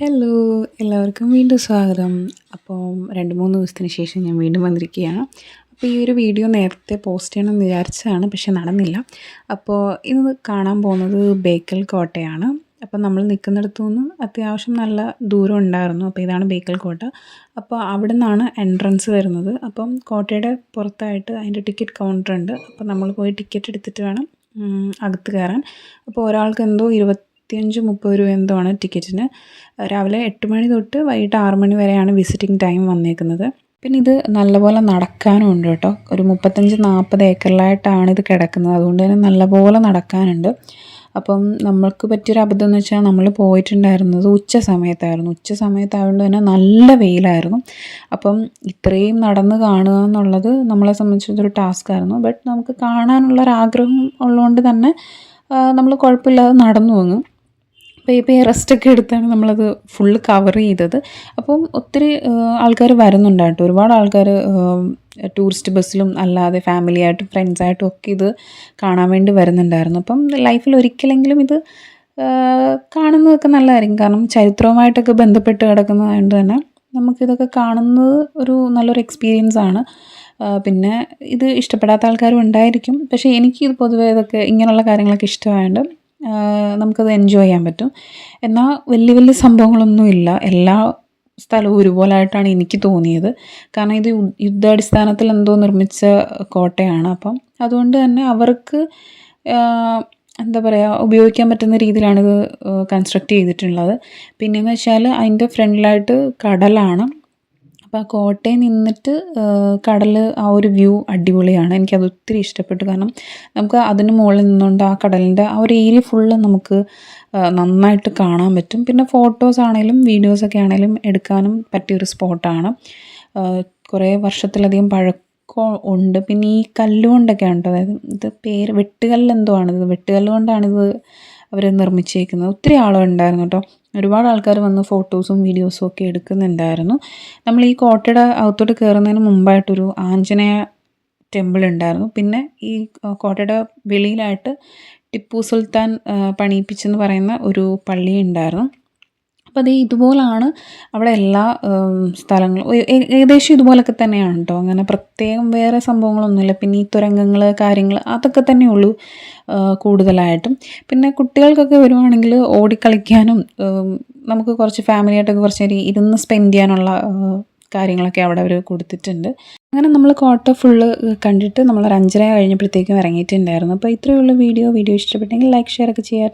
Hello എല്ലാവർക്കും വീണ്ടും സ്വാഗതം. അപ്പോൾ രണ്ട് മൂന്ന് ദിവസത്തിന് ശേഷം ഞാൻ വീണ്ടും വന്നിരിക്കുകയാണ്. അപ്പോൾ ഈ ഒരു വീഡിയോ നേരത്തെ പോസ്റ്റ് ചെയ്യണമെന്ന് വിചാരിച്ചതാണ് പക്ഷെ നടന്നില്ല. അപ്പോൾ ഇന്ന് കാണാൻ പോകുന്നത് ബേക്കൽ കോട്ടയാണ്. അപ്പോൾ നമ്മൾ നിൽക്കുന്നിടത്തു നിന്ന് അത്യാവശ്യം നല്ല ദൂരം ഉണ്ടായിരുന്നു. അപ്പോൾ ഇതാണ് ബേക്കൽ കോട്ട. അപ്പോൾ അവിടെ നിന്നാണ് എൻട്രൻസ് വരുന്നത്. അപ്പം കോട്ടയുടെ പുറത്തായിട്ട് അതിന്റെ ടിക്കറ്റ് കൗണ്ടർ ഉണ്ട്. അപ്പോൾ നമ്മൾ പോയി ടിക്കറ്റ് എടുത്തിട്ട് വേണം അകത്ത് കയറാൻ. അപ്പോൾ ഒരാൾക്ക് എന്തോ ഇരുപത്തിയഞ്ച് മുപ്പത് രൂപ എന്തോ ആണ് ടിക്കറ്റിന്. രാവിലെ എട്ട് മണി തൊട്ട് വൈകിട്ട് ആറ് മണി വരെയാണ് വിസിറ്റിംഗ് ടൈം വന്നേക്കുന്നത്. പിന്നെ ഇത് നല്ലപോലെ നടക്കാനും ഉണ്ട് കേട്ടോ. ഒരു മുപ്പത്തഞ്ച് നാൽപ്പത് ഏക്കറിലായിട്ടാണ് ഇത് കിടക്കുന്നത്. അതുകൊണ്ട് തന്നെ നല്ലപോലെ നടക്കാനുണ്ട്. അപ്പം നമ്മൾക്ക് പറ്റിയൊരു അബദ്ധം എന്ന് വെച്ചാൽ നമ്മൾ പോയിട്ടുണ്ടായിരുന്നത് ഉച്ച സമയത്തായിരുന്നു. ഉച്ച സമയത്തായതുകൊണ്ട് തന്നെ നല്ല വെയിലായിരുന്നു. അപ്പം ഇത്രയും നടന്ന് കാണുക എന്നുള്ളത് നമ്മളെ സംബന്ധിച്ചൊരു ടാസ്ക് ആയിരുന്നു. ബട്ട് നമുക്ക് കാണാനുള്ളൊരാഗ്രഹം ഉള്ളതുകൊണ്ട് തന്നെ നമ്മൾ കുഴപ്പമില്ലാതെ നടന്നു പോകും പേ റെസ്റ്റൊക്കെ എടുത്താണ് നമ്മളത് ഫുള്ള് കവർ ചെയ്തത്. അപ്പം ഒത്തിരി ആൾക്കാർ വരുന്നുണ്ട് കേട്ടോ. ഒരുപാട് ആൾക്കാർ ടൂറിസ്റ്റ് ബസ്സിലും അല്ലാതെ ഫാമിലി ആയിട്ടും ഫ്രണ്ട്സായിട്ടും ഒക്കെ ഇത് കാണാൻ വേണ്ടി വരുന്നുണ്ടായിരുന്നു. അപ്പം ലൈഫിൽ ഒരിക്കലെങ്കിലും ഇത് കാണുന്നതൊക്കെ നല്ലതായിരിക്കും. കാരണം ചരിത്രവുമായിട്ടൊക്കെ ബന്ധപ്പെട്ട് കിടക്കുന്നതായതുകൊണ്ട് തന്നെ നമുക്കിതൊക്കെ കാണുന്നത് ഒരു നല്ലൊരു എക്സ്പീരിയൻസ് ആണ്. പിന്നെ ഇത് ഇഷ്ടപ്പെടാത്ത ആൾക്കാരും ഉണ്ടായിരിക്കും. പക്ഷേ എനിക്ക് ഇത് പൊതുവേ ഇതൊക്കെ ഇങ്ങനെയുള്ള കാര്യങ്ങളൊക്കെ ഇഷ്ടമായതുകൊണ്ട് നമുക്കത് എൻജോയ് ചെയ്യാൻ പറ്റും. എന്നാൽ വലിയ വലിയ സംഭവങ്ങളൊന്നുമില്ല എല്ലാ സ്ഥലവും ഒരുപോലായിട്ടാണ് എനിക്ക് തോന്നിയത്. കാരണം ഇത് യുദ്ധാടിസ്ഥാനത്തിൽ എന്തോ നിർമ്മിച്ച കോട്ടയാണ്. അപ്പം അതുകൊണ്ട് തന്നെ അവർക്ക് എന്താ പറയുക ഉപയോഗിക്കാൻ പറ്റുന്ന രീതിയിലാണിത് കൺസ്ട്രക്റ്റ് ചെയ്തിട്ടുള്ളത്. പിന്നെയെന്ന് വെച്ചാൽ അതിന്റെ ഫ്രണ്ടിലായിട്ട് കടലാണ്. അപ്പോൾ ആ കോട്ടയിൽ നിന്നിട്ട് കടൽ ആ ഒരു വ്യൂ അടിപൊളിയാണ്. എനിക്കത് ഒത്തിരി ഇഷ്ടപ്പെട്ടു. കാരണം നമുക്ക് അതിന് മുകളിൽ നിന്നുകൊണ്ട് ആ കടലിന്റെ ആ ഒരു ഏരിയ ഫുള്ള് നമുക്ക് നന്നായിട്ട് കാണാൻ പറ്റും. പിന്നെ ഫോട്ടോസ് ആണെങ്കിലും വീഡിയോസൊക്കെ ആണെങ്കിലും എടുക്കാനും പറ്റിയൊരു സ്പോട്ടാണ്. കുറേ വർഷത്തിലധികം പഴക്കം ഉണ്ട്. പിന്നെ ഈ കല്ലുകൊണ്ടൊക്കെ ഉണ്ട് അതായത് ഇത് പേര് വെട്ടുകല്ലെന്തോ ആണിത്. വെട്ടുകല്ല് കൊണ്ടാണിത് അവർ നിർമ്മിച്ചേക്കുന്നത്. ഒത്തിരി ആളുണ്ടായിരുന്നു കേട്ടോ. ഒരുപാട് ആൾക്കാർ വന്ന് ഫോട്ടോസും വീഡിയോസും ഒക്കെ എടുക്കുന്നുണ്ടായിരുന്നു. നമ്മൾ ഈ കോട്ടയുടെ അകത്തോട്ട് കയറുന്നതിന് മുമ്പായിട്ടൊരു ആഞ്ജനേയ ടെമ്പിൾ ഉണ്ടായിരുന്നു. പിന്നെ ഈ കോട്ടയുടെ വെളിയിലായിട്ട് ടിപ്പു സുൽത്താൻ പണിയിപ്പിച്ചെന്ന് പറയുന്ന ഒരു പള്ളി ഉണ്ടായിരുന്നു. അപ്പോൾ അത് ഇതുപോലാണ് അവിടെ എല്ലാ സ്ഥലങ്ങളും. ഏകദേശം ഇതുപോലൊക്കെ തന്നെയാണ് കേട്ടോ അങ്ങനെ പ്രത്യേകം വേറെ സംഭവങ്ങളൊന്നുമില്ല. പിന്നെ ഈ തുരങ്കങ്ങൾ കാര്യങ്ങൾ അതൊക്കെ തന്നെ ഉള്ളൂ കൂടുതലായിട്ടും. പിന്നെ കുട്ടികൾക്കൊക്കെ വരുവാണെങ്കിൽ ഓടിക്കളിക്കാനും നമുക്ക് കുറച്ച് ഫാമിലിയായിട്ടൊക്കെ കുറച്ച് നേരം ഇരുന്ന് സ്പെൻഡ് ചെയ്യാനുള്ള കാര്യങ്ങളൊക്കെ അവിടെ അവർ കൊടുത്തിട്ടുണ്ട്. അങ്ങനെ നമ്മൾ കോട്ട ഫുള്ള് കണ്ടിട്ട് നമ്മൾ ഒരു അഞ്ചര കഴിഞ്ഞപ്പോഴത്തേക്കും ഇറങ്ങിയിട്ടുണ്ടായിരുന്നു. അപ്പോൾ ഇത്രയുള്ള വീഡിയോ. വീഡിയോ ഇഷ്ടപ്പെട്ടെങ്കിൽ ലൈക്ക് ഷെയർ ഒക്കെ ചെയ്യാം